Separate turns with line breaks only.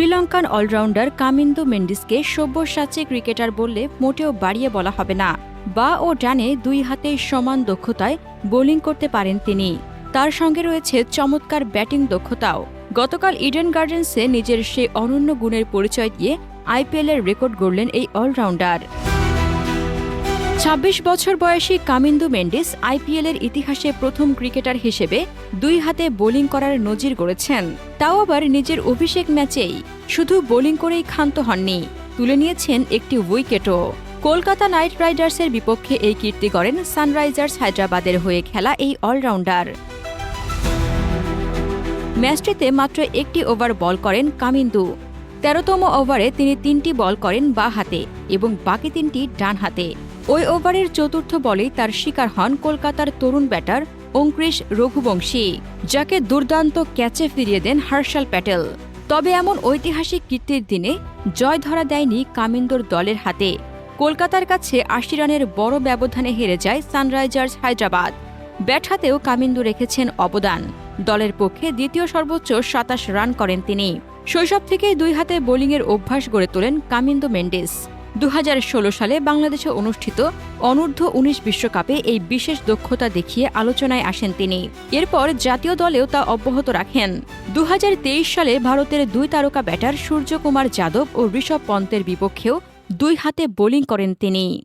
Sri Lankan allrounder Kamindu মেন্ডিসকে সব্যসাচী cricketer বললে মোটেও বাড়িয়ে বলা হবে না। বা ও ডানে দুই হাতে সমান দক্ষতায় বোলিং করতে পারেন তিনি। তার সঙ্গে রয়েছে চমৎকার ব্যাটিং দক্ষতাও। গতকাল ইডেন গার্ডেন্সে নিজের সেই অনন্য গুণের পরিচয় দিয়ে আইপিএলের রেকর্ড গড়লেন এই অলরাউন্ডার। ছাব্বিশ বছর বয়সী কামিন্দু মেন্ডিস আইপিএলের ইতিহাসে প্রথম ক্রিকেটার হিসেবে দুই হাতে বোলিং করার নজির গড়েছেন। তাও আবার নিজের অভিষেক ম্যাচেই শুধু বোলিং করেই ক্ষান্ত হননি, তুলে নিয়েছেন একটি উইকেটও। কলকাতা নাইট রাইডার্সের বিপক্ষে এই কীর্তি করেন সানরাইজার্স হায়দ্রাবাদের হয়ে খেলা এই অলরাউন্ডার। ম্যাচটিতে মাত্র একটি ওভার বল করেন কামিন্দু। তেরোতম ওভারে তিনি তিনটি বল করেন বা হাতে এবং বাকি তিনটি ডান হাতে। ওই ওভারের চতুর্থ বলেই তার শিকার হন কলকাতার তরুণ ব্যাটার অঙ্কুশ রঘুবংশী, যাকে দুর্দান্ত ক্যাচে ফিরিয়ে দেন হার্শাল প্যাটেল। তবে এমন ঐতিহাসিক কীর্তির দিনে জয় ধরা দেয়নি কামিন্দুর দলের হাতে। কলকাতার কাছে আশি রানের বড় ব্যবধানে হেরে যায় সানরাইজার্স হায়দ্রাবাদ। ব্যাট হাতেও কামিন্দু রেখেছেন অবদান। দলের পক্ষে দ্বিতীয় সর্বোচ্চ সাতাশ রান করেন তিনি। শৈশব থেকেই দুই হাতে বোলিংয়ের অভ্যাস গড়ে তোলেন কামিন্দু মেন্ডিস। দু হাজার ষোলো সালে বাংলাদেশে অনুষ্ঠিত অনূর্ধ্ব উনিশ বিশ্বকাপে এই বিশেষ দক্ষতা দেখিয়ে আলোচনায় আসেন তিনি। এরপর জাতীয় দলেও তা অব্যাহত রাখেন। দুহাজার তেইশ সালে ভারতের দুই তারকা ব্যাটার সূর্যকুমার যাদব ও ঋষভ পন্তের বিপক্ষেও দুই হাতে বোলিং করেন তিনি।